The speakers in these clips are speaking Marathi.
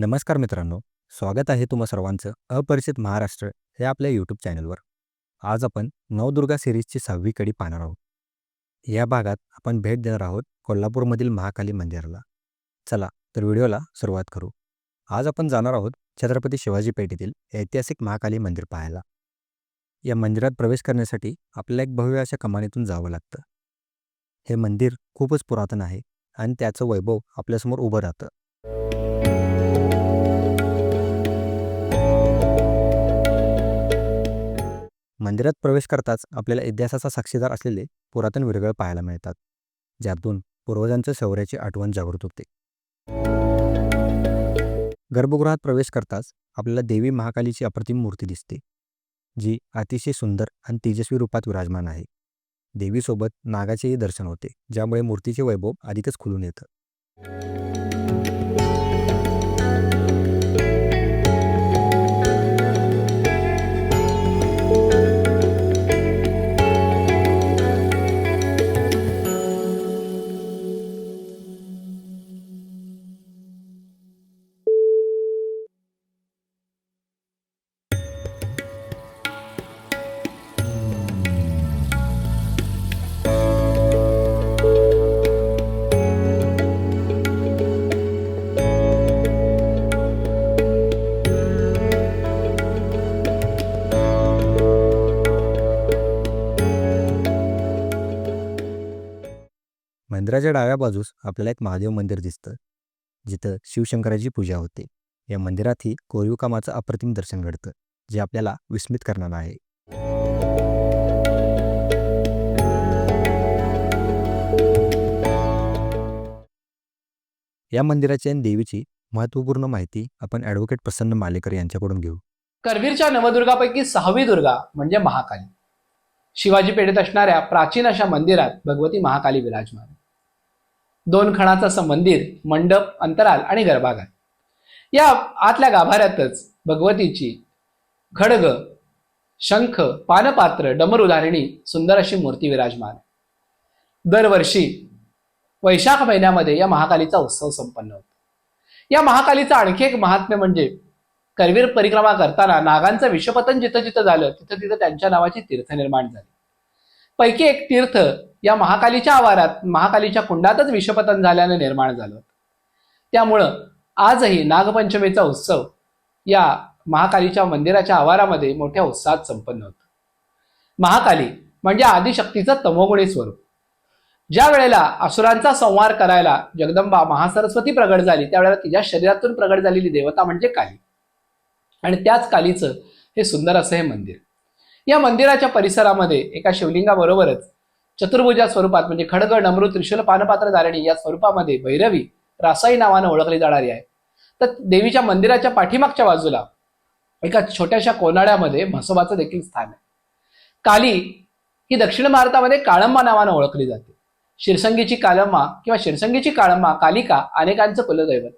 नमस्कार मित्रांनो स्वागत आहे तुम्हा सर्वांचं अपरिचित महाराष्ट्र हे आपल्या यूट्यूब चॅनलवर. आज आपण नवदुर्गा सिरीजची सहावी कडी पाहणार आहोत. या भागात आपण भेट देणार आहोत कोल्हापूरमधील महाकाली मंदिराला. चला तर व्हिडिओला सुरुवात करू. आज आपण जाणार आहोत छत्रपती शिवाजी पेठेतील ऐतिहासिक महाकाली मंदिर पाहायला. या मंदिरात प्रवेश करण्यासाठी आपल्याला एक भव्य अशा कमानीतून जावं लागतं. हे मंदिर खूपच पुरातन आहे आणि त्याचं वैभव आपल्यासमोर उभं राहतं. मंदिरात प्रवेश करताच आपल्याला इतिहासाचा साक्षीदार असलेले पुरातन विरगळ पाहायला मिळतात ज्यातून पूर्वजांच्या शौर्याची आठवण जागृत होते. गर्भगृहात प्रवेश करताच आपल्याला देवी महाकालीची अप्रतिम मूर्ती दिसते जी अतिशय सुंदर आणि तेजस्वी रूपात विराजमान आहे. देवीसोबत नागाचेही दर्शन होते ज्यामुळे मूर्तीचे वैभव अधिकच खुलून येतं. मंदिराच्या डाव्या बाजूस आपल्याला एक महादेव मंदिर दिसतं. जिथं शिवशंकराची पूजा होते. या मंदिरातही कोरीव कामाचं अप्रतिम दर्शन घडतं जे आपल्याला विस्मित करणार आहे. या मंदिराची आणि देवीची महत्त्वपूर्ण माहिती आपण ॲडव्होकेट प्रसन्न मालेकर यांच्याकडून घेऊ. करवीरच्या नवदुर्गापैकी सहावी दुर्गा म्हणजे महाकाली. शिवाजी पेठेत असणाऱ्या प्राचीन अशा मंदिरात भगवती महाकाली विराजमान. दोन खणाचं असं मंदिर मंडप अंतराल आणि गर्भागार. या आतल्या गाभाऱ्यातच भगवतीची खडग शंख पानपात्र डमरुधारिणी सुंदर अशी मूर्ती विराजमान. दरवर्षी वैशाख महिन्यामध्ये या महाकालीचा उत्सव संपन्न होतो. या महाकालीचं आणखी एक महात्म्य म्हणजे करवीर परिक्रमा करताना नागांचं विषपतन जिथं जिथं झालं तिथं तिथं त्यांच्या नावाची तीर्थ निर्माण झाली. पैकी एक तीर्थ या महाकालीच्या आवारात महाकालीच्या कुंडातच विषपतन झाल्यानं निर्माण झालं. त्यामुळं आजही नागपंचमीचा उत्सव या महाकालीच्या मंदिराच्या आवारामध्ये मोठ्या उत्साहात संपन्न होतो. महाकाली म्हणजे आदिशक्तीचं तमोगुणी स्वरूप. ज्या वेळेला असुरांचा संहार करायला जगदंबा महासरस्वती प्रगट झाली त्यावेळेला तिच्या शरीरातून प्रगट झालेली देवता म्हणजे काली. आणि त्याच कालीचं हे सुंदर असं हे मंदिर. या मंदिराच्या परिसरामध्ये एका शिवलिंगाबरोबरच चतुर्भुजा स्वरूपात म्हणजे खडग नमृत त्रिशूल पानपात्र धारणी या स्वरूपामध्ये भैरवी रासाई नावानं ओळखली जाणारी आहे. तर देवीच्या मंदिराच्या पाठीमागच्या बाजूला एका छोट्याशा कोनाड्यामध्ये म्हसोबाचं देखील स्थान आहे. काली ही दक्षिण भारतामध्ये काळंबा नावानं ओळखली जाते. शिरसंगीची काळंबा किंवा शिरसंगीची काळंबा कालिका अनेकांचं कुलदैवत.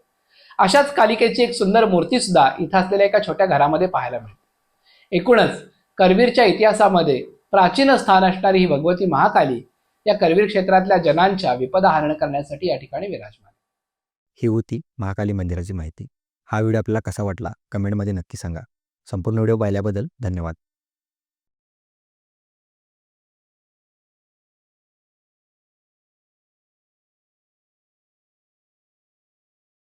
अशाच कालिकेची एक सुंदर मूर्ती सुद्धा इथं असलेल्या एका छोट्या घरामध्ये पाहायला मिळते. एकूणच करवीरच्या इतिहासामध्ये प्राचीन स्थान असणारी ही भगवती महाकाली या करवीर क्षेत्रातल्या जनांच्या विपदा हरण करण्यासाठी या ठिकाणी विराजमान. ही होती महाकाली मंदिराची माहिती. हा व्हिडिओ आपल्याला कसा वाटला कमेंटमध्ये नक्की सांगा. संपूर्ण व्हिडिओ पाहिल्याबद्दल धन्यवाद.